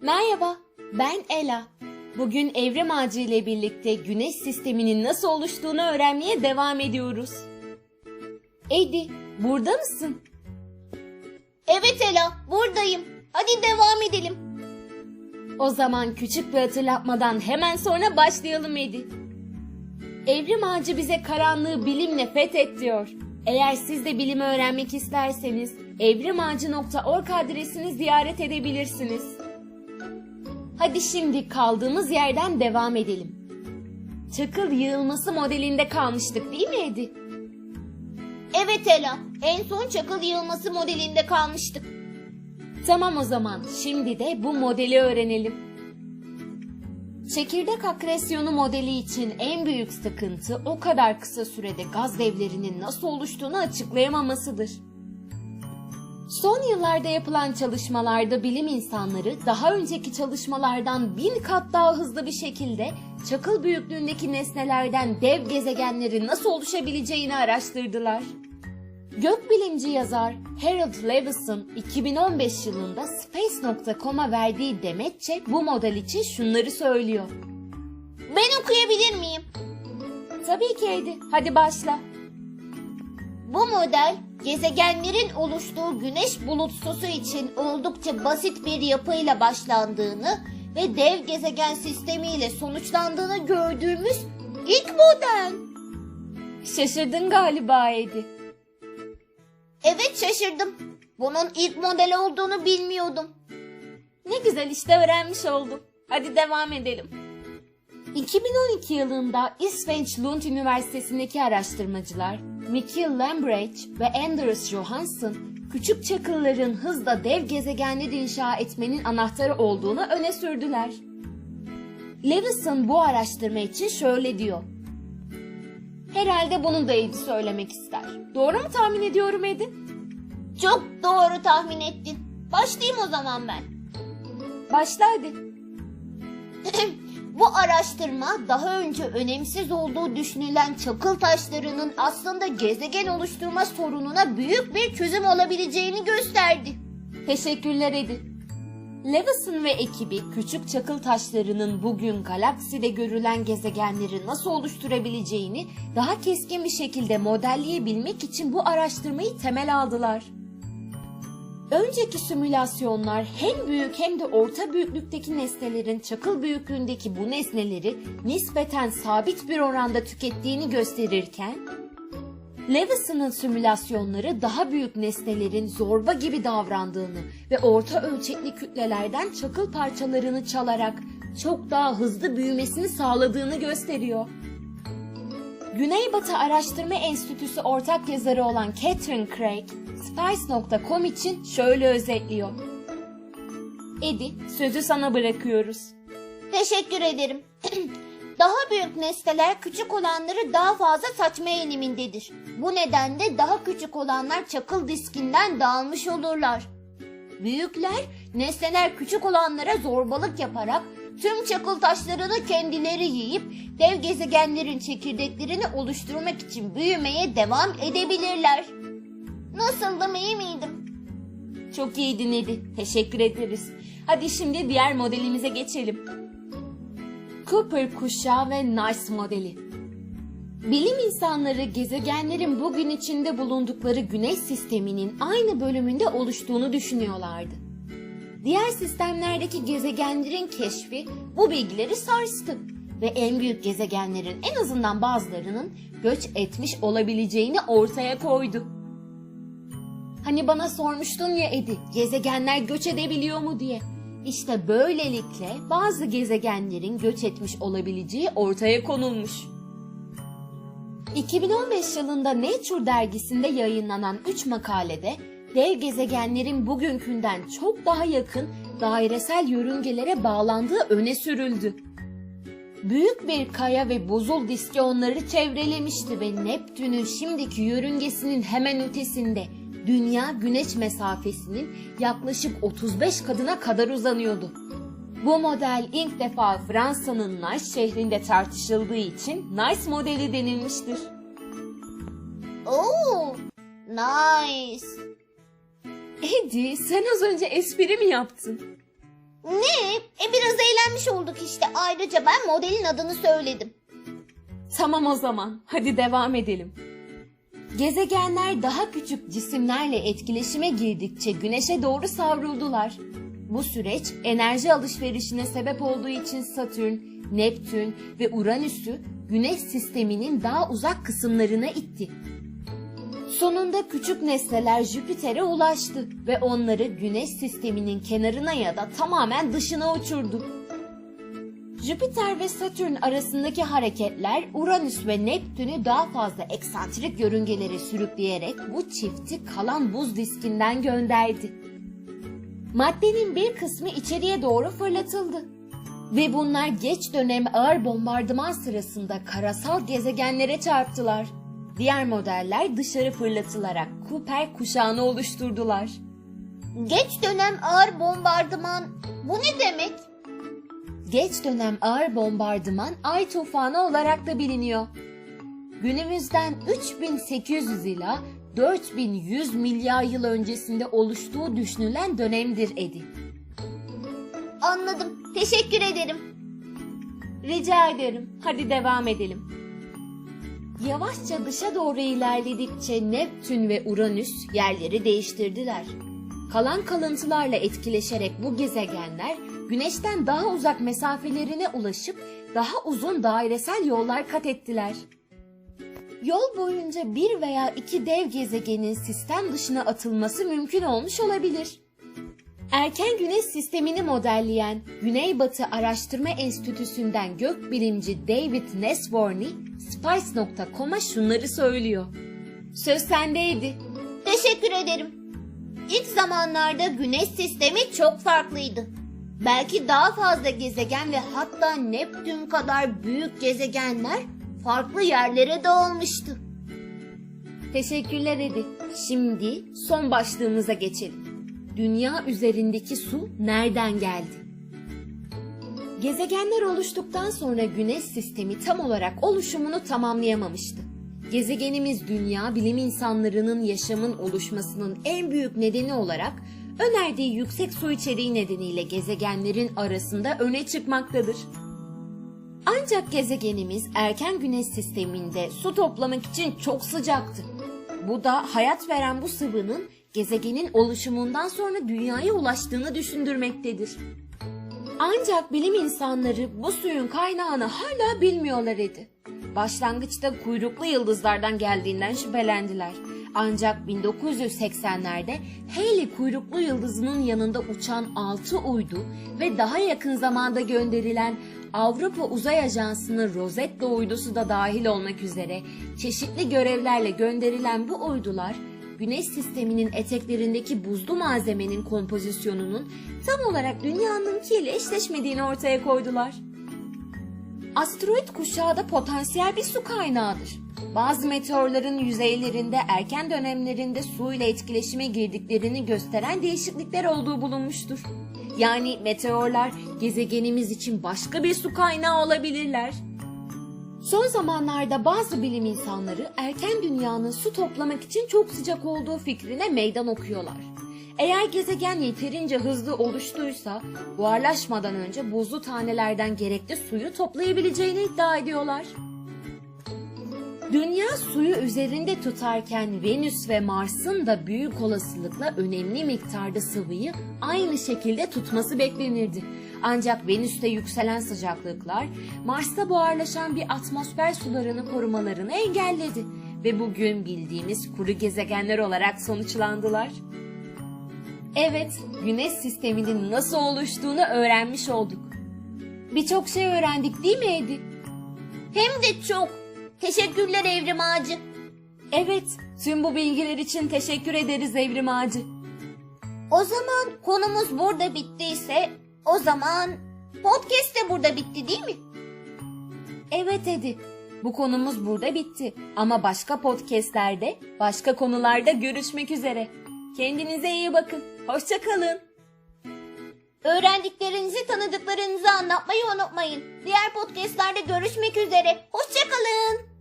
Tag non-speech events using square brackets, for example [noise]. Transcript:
Merhaba, ben Ela. Bugün Evrim Ağacı ile birlikte Güneş sisteminin nasıl oluştuğunu öğrenmeye devam ediyoruz. Edi, burada mısın? Evet Ela, buradayım. Hadi devam edelim. O zaman küçük bir hatırlatmadan hemen sonra başlayalım Edi. Evrim Ağacı bize karanlığı bilimle fethet diyor. Eğer siz de bilimi öğrenmek isterseniz evrimağacı.org adresini ziyaret edebilirsiniz. Hadi şimdi kaldığımız yerden devam edelim. Çakıl yığılması modelinde kalmıştık değil mi Edi? Evet Ela, en son çakıl yığılması modelinde kalmıştık. Tamam o zaman şimdi de bu modeli öğrenelim. Çekirdek akresyonu modeli için en büyük sıkıntı o kadar kısa sürede gaz devlerinin nasıl oluştuğunu açıklayamamasıdır. Son yıllarda yapılan çalışmalarda bilim insanları daha önceki çalışmalardan bin kat daha hızlı bir şekilde çakıl büyüklüğündeki nesnelerden dev gezegenlerin nasıl oluşabileceğini araştırdılar. Gökbilimci yazar Harold Levison 2015 yılında Space.com'a verdiği demetçe bu model için şunları söylüyor. Ben okuyabilir miyim? Tabii ki Edi. Hadi başla. Bu model gezegenlerin oluştuğu güneş bulutsusu için oldukça basit bir yapıyla başlandığını ve dev gezegen sistemiyle sonuçlandığını gördüğümüz ilk model. Şaşırdın galiba Edi. Evet şaşırdım. Bunun ilk model olduğunu bilmiyordum. Ne güzel işte öğrenmiş oldum. Hadi devam edelim. 2012 yılında İsveç Lund Üniversitesi'ndeki araştırmacılar Mikkel Lambrecht ve Anders Johansson küçük çakılların hızla dev gezegenler inşa etmenin anahtarı olduğunu öne sürdüler. Levison bu araştırma için şöyle diyor. Herhalde bunu da Edi söylemek ister. Doğru mu tahmin ediyorum Edi? Çok doğru tahmin ettin. Başlayayım o zaman ben. Başla hadi. [laughs] Bu araştırma daha önce önemsiz olduğu düşünülen çakıl taşlarının aslında gezegen oluşturma sorununa büyük bir çözüm olabileceğini gösterdi. Teşekkürler Edi. Levison ve ekibi küçük çakıl taşlarının bugün galakside görülen gezegenleri nasıl oluşturabileceğini daha keskin bir şekilde modelleyebilmek için bu araştırmayı temel aldılar. Önceki simülasyonlar hem büyük hem de orta büyüklükteki nesnelerin çakıl büyüklüğündeki bu nesneleri nispeten sabit bir oranda tükettiğini gösterirken, Levison'ın simülasyonları daha büyük nesnelerin zorba gibi davrandığını ve orta ölçekli kütlelerden çakıl parçalarını çalarak çok daha hızlı büyümesini sağladığını gösteriyor. Güneybatı Araştırma Enstitüsü ortak yazarı olan Catherine Craig, Spice.com için şöyle özetliyor. Edi, sözü sana bırakıyoruz. Teşekkür ederim. [clears throat] daha büyük nesneler küçük olanları daha fazla saçma eğilimindedir. Bu nedenle daha küçük olanlar çakıl diskinden dağılmış olurlar. Büyükler nesneler küçük olanlara zorbalık yaparak tüm çakıl taşlarını kendileri yiyip dev gezegenlerin çekirdeklerini oluşturmak için büyümeye devam edebilirler. Nasıldım iyi miydim? Çok iyiydin Edi. Teşekkür ederiz. Hadi şimdi diğer modelimize geçelim. Cooper kuşağı ve Nice modeli. Bilim insanları gezegenlerin bugün içinde bulundukları güneş sisteminin aynı bölümünde oluştuğunu düşünüyorlardı. Diğer sistemlerdeki gezegenlerin keşfi bu bilgileri sarstı ve en büyük gezegenlerin en azından bazılarının göç etmiş olabileceğini ortaya koydu. Hani bana sormuştun ya Edi, gezegenler göç edebiliyor mu diye. İşte böylelikle bazı gezegenlerin göç etmiş olabileceği ortaya konulmuş. 2015 yılında Nature dergisinde yayınlanan 3 makalede dev gezegenlerin bugünkünden çok daha yakın dairesel yörüngelere bağlandığı öne sürüldü. Büyük bir kaya ve buzul diski onları çevrelemişti ve Neptün'ün şimdiki yörüngesinin hemen ötesinde Dünya güneş mesafesinin yaklaşık 35 kadına kadar uzanıyordu. Bu model ilk defa Fransa'nın Nice şehrinde tartışıldığı için Nice modeli denilmiştir. Oo, nice. Eddie sen az önce espri mi yaptın? Ne? E biraz eğlenmiş olduk işte. Ayrıca ben modelin adını söyledim. Tamam o zaman. Hadi devam edelim. Gezegenler daha küçük cisimlerle etkileşime girdikçe güneşe doğru savruldular. Bu süreç enerji alışverişine sebep olduğu için Satürn, Neptün ve Uranüs'ü güneş sisteminin daha uzak kısımlarına itti. Sonunda küçük nesneler Jüpiter'e ulaştı ve onları güneş sisteminin kenarına ya da tamamen dışına uçurdu. Jüpiter ve Satürn arasındaki hareketler Uranüs ve Neptün'ü daha fazla eksantrik yörüngelere sürükleyerek bu çifti kalan buz diskinden gönderdi. Maddenin bir kısmı içeriye doğru fırlatıldı. Ve bunlar geç dönem ağır bombardıman sırasında karasal gezegenlere çarptılar. Diğer modeller dışarı fırlatılarak Kuiper kuşağını oluşturdular. Geç dönem ağır bombardıman. Bu ne demek? Geç dönem ağır bombardıman ay tufanı olarak da biliniyor. Günümüzden 3800 ila 4100 milyar yıl öncesinde oluştuğu düşünülen dönemdir Edi. Anladım. Teşekkür ederim. Rica ederim. Hadi devam edelim. Yavaşça dışa doğru ilerledikçe Neptün ve Uranüs yerleri değiştirdiler. Kalan kalıntılarla etkileşerek bu gezegenler Güneş'ten daha uzak mesafelerine ulaşıp daha uzun dairesel yollar kat ettiler. Yol boyunca bir veya iki dev gezegenin sistem dışına atılması mümkün olmuş olabilir. Erken güneş sistemini modelleyen Güneybatı Araştırma Enstitüsü'nden gökbilimci David Nesvorny, Spice.com'a şunları söylüyor. Söz sendeydi. Teşekkür ederim. İlk zamanlarda güneş sistemi çok farklıydı. Belki daha fazla gezegen ve hatta Neptün kadar büyük gezegenler farklı yerlere dağılmıştı. Teşekkürler Edi. Şimdi son başlığımıza geçelim. Dünya üzerindeki su nereden geldi? Gezegenler oluştuktan sonra güneş sistemi tam olarak oluşumunu tamamlayamamıştı. Gezegenimiz dünya bilim insanlarının yaşamın oluşmasının en büyük nedeni olarak önerdiği yüksek su içeriği nedeniyle gezegenlerin arasında öne çıkmaktadır. Ancak gezegenimiz erken güneş sisteminde su toplamak için çok sıcaktı. Bu da hayat veren bu sıvının gezegenin oluşumundan sonra dünyaya ulaştığını düşündürmektedir. Ancak bilim insanları bu suyun kaynağını hala bilmiyorlar idi. Başlangıçta kuyruklu yıldızlardan geldiğinden şüphelendiler. Ancak 1980'lerde Halley kuyruklu yıldızının yanında uçan 6 uydu ve daha yakın zamanda gönderilen Avrupa Uzay Ajansı'nın Rosetta uydusu da dahil olmak üzere çeşitli görevlerle gönderilen bu uydular Güneş sisteminin eteklerindeki buzlu malzemenin kompozisyonunun tam olarak dünyanınkiyle eşleşmediğini ortaya koydular. Asteroid kuşağı da potansiyel bir su kaynağıdır. Bazı meteorların yüzeylerinde erken dönemlerinde su ile etkileşime girdiklerini gösteren değişiklikler olduğu bulunmuştur. Yani meteorlar gezegenimiz için başka bir su kaynağı olabilirler. Son zamanlarda bazı bilim insanları erken dünyanın su toplamak için çok sıcak olduğu fikrine meydan okuyorlar. Eğer gezegen yeterince hızlı oluştuysa buharlaşmadan önce buzlu tanelerden gerekli suyu toplayabileceğini iddia ediyorlar. Dünya suyu üzerinde tutarken Venüs ve Mars'ın da büyük olasılıkla önemli miktarda sıvıyı aynı şekilde tutması beklenirdi. Ancak Venüs'te yükselen sıcaklıklar Mars'ta buharlaşan bir atmosfer sularını korumalarını engelledi ve bugün bildiğimiz kuru gezegenler olarak sonuçlandılar. Evet, güneş sisteminin nasıl oluştuğunu öğrenmiş olduk. Birçok şey öğrendik değil mi Edi? Hem de çok. Teşekkürler Evrim Ağacı. Evet, tüm bu bilgiler için teşekkür ederiz Evrim Ağacı. O zaman konumuz burada bittiyse o zaman podcast de burada bitti değil mi? Evet Edi, bu konumuz burada bitti. Ama başka podcastlerde, başka konularda görüşmek üzere. Kendinize iyi bakın. Hoşçakalın. Öğrendiklerinizi tanıdıklarınızı anlatmayı unutmayın. Diğer podcastlerde görüşmek üzere. Hoşçakalın.